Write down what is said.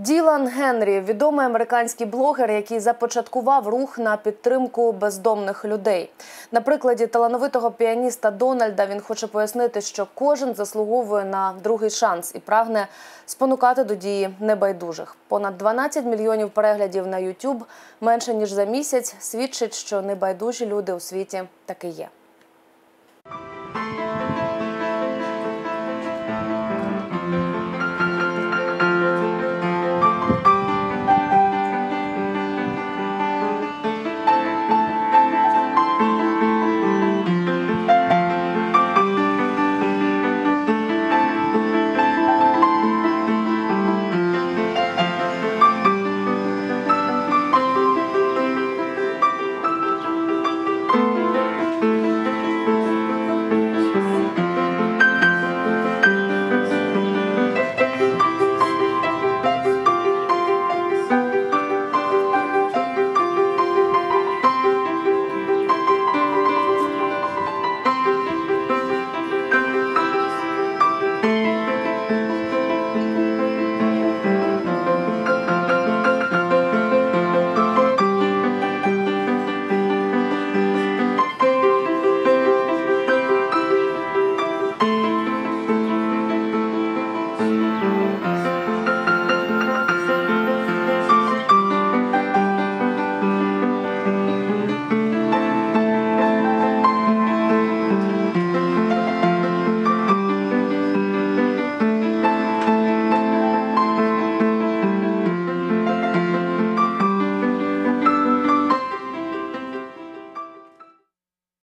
Ділан Генрі відомий американський блогер, який започаткував рух на підтримку бездомних людей. На прикладі талановитого піаніста Дональда він хоче пояснити, що кожен заслуговує на другий шанс і прагне спонукати до дії небайдужих. Понад 12 мільйонів переглядів на YouTube менше ніж за місяць свідчить, що небайдужі люди у світі таки є.